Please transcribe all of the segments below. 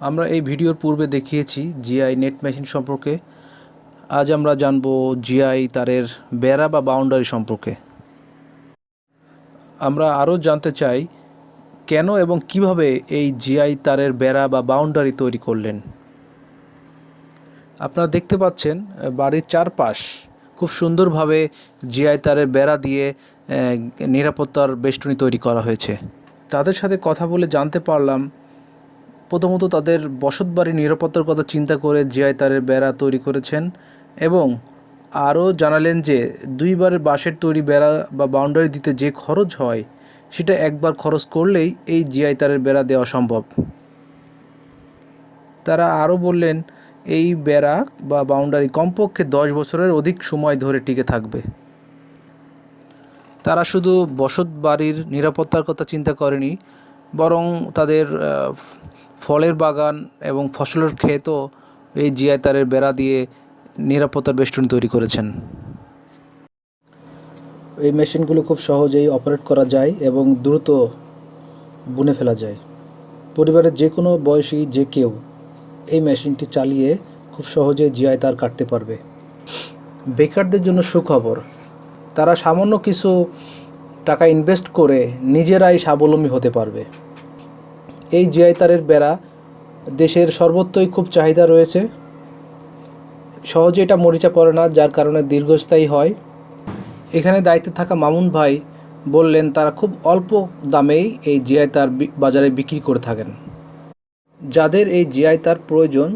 আমরা এই ভিডিওর পূর্বে দেখিয়েছি জিআই নেট মেশিন সম্পর্কে। আজ আমরা জানব জিআই তারের বেড়া বা বাউন্ডারি সম্পর্কে। আমরা আরও জানতে চাই, কেন এবং কীভাবে এই জিআই তারের বেড়া বা বাউন্ডারি তৈরি করলেন? আপনারা দেখতে পাচ্ছেন, বাড়ির চারপাশ খুব সুন্দরভাবে জিআই তারের বেড়া দিয়ে নিরাপত্তার বেষ্টনী তৈরি করা হয়েছে। তাদের সাথে কথা বলে জানতে পারলাম প্রথমত তাদের বসতবাড়ির নিরাপত্তার কথা চিন্তা করে জিআই তারের বেড়া তৈরি করেছেন এবং আরও জানালেন যে দুইবারের বাঁশের তৈরি বেড়া বা বাউন্ডারি দিতে যে খরচ হয়, সেটা একবার খরচ করলেই এই জিআই তারের বেড়া দেওয়া সম্ভব। তারা আরও বললেন, এই বেড়া বা বাউন্ডারি কমপক্ষে দশ বছরের অধিক সময় ধরে টিকে থাকবে। তারা শুধু বসত বাড়ির নিরাপত্তার কথা চিন্তা করেনি, বরং তাদের ফলের বাগান এবং ফসলের ক্ষেতও এই জিআই তারের বেড়া দিয়ে নিরাপত্তার বেষ্টনী তৈরি করেছেন। এই মেশিনগুলো খুব সহজেই অপারেট করা যায় এবং দ্রুত বুনে ফেলা যায়। পরিবারের যে কোনো বয়সী যে কেউ এই মেশিনটি চালিয়ে খুব সহজে জিআই তার কাটতে পারবে। বেকারদের জন্য সুখবর, তারা সামান্য কিছু টাকা ইনভেস্ট করে নিজেরাই স্বাবলম্বী হতে পারবে। এই জিআই তারের বেড়া দেশের সর্বত্রই খুব চাহিদা রয়েছে। সহজে এটা মরিচা পড়ে না, যার কারণে দীর্ঘস্থায়ী হয়। এখানে দায়িত্বে থাকা মামুন ভাই বললেন, তারা খুব অল্প দামেই এই জিআই তার বাজারে বিক্রি করে থাকেন। যাদের এই জিআই তার প্রয়োজন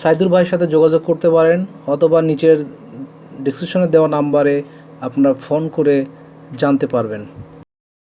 সাইদুর ভাইয়ের সাথে যোগাযোগ করতে পারেন অথবা নিচের ডিসক্রিপশনে দেওয়া নাম্বারে আপনারা ফোন করে জানতে পারবেন।